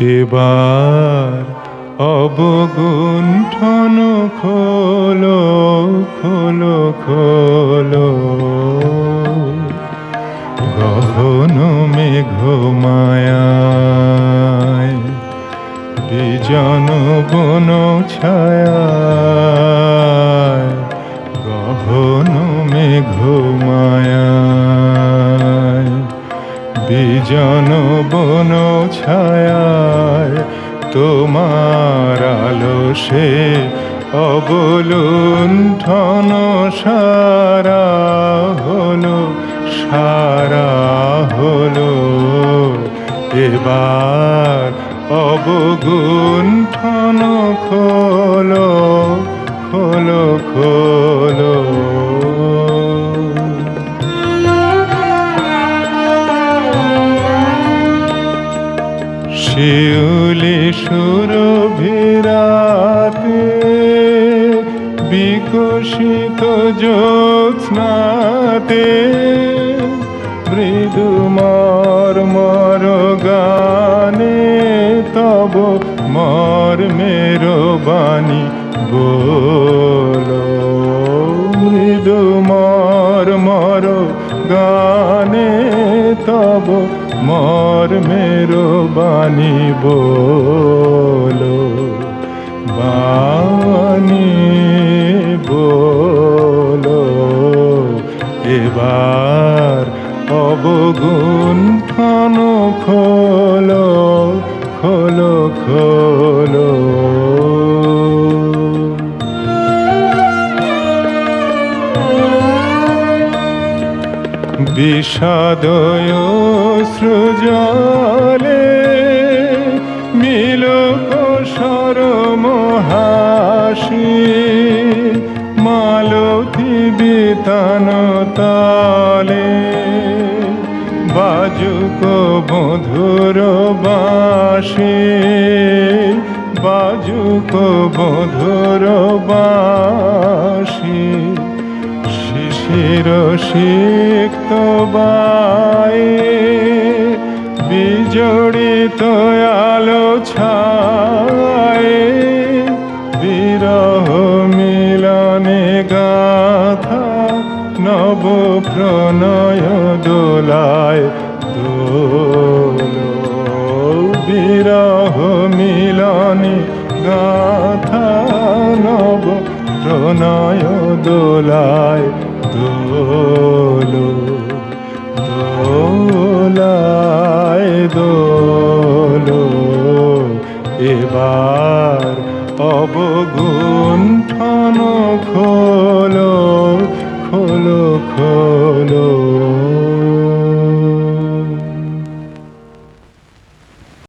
এবার অবগুণ্ঠন খোলো খোলো খোলো। গহন মেঘমায়ায় বিজন বন ছায়ায় গহন মেঘমায়ায় বিজন বন ছায়ায়, তোমার আলো সে অবলুণ্ঠন সারা হলো সারা হলো। এবার অবগুণ্ঠন খোলো খোলো খোলো। শিউলি সুরভিরাতে বিকশিত জ্যোৎস্নাতে মৃদু মর গানে তব মর মেরো বাণী বলো। মৃদু মর মর গানে তব মর মেরো বাণী বলো বাণী বলো এবার অবগুণ্ঠন বিষাদয় সৃজলে মিলক সরমহাসি মালতী বিতান তালে বাজুক মধুর বাসি বাজুক মধুর শিশির সিক্ত বায়ে বিজড়িত আলো ছায়ে বিরহ মিলনে গাথা নব প্রণয় দোলায় দোলো। বিরহ মিলনে গাথা নব প্রণয় দোলায় দোলো দোলায় দোলো। এবার অবগুণ ঠন খোলো খোলো খোলো।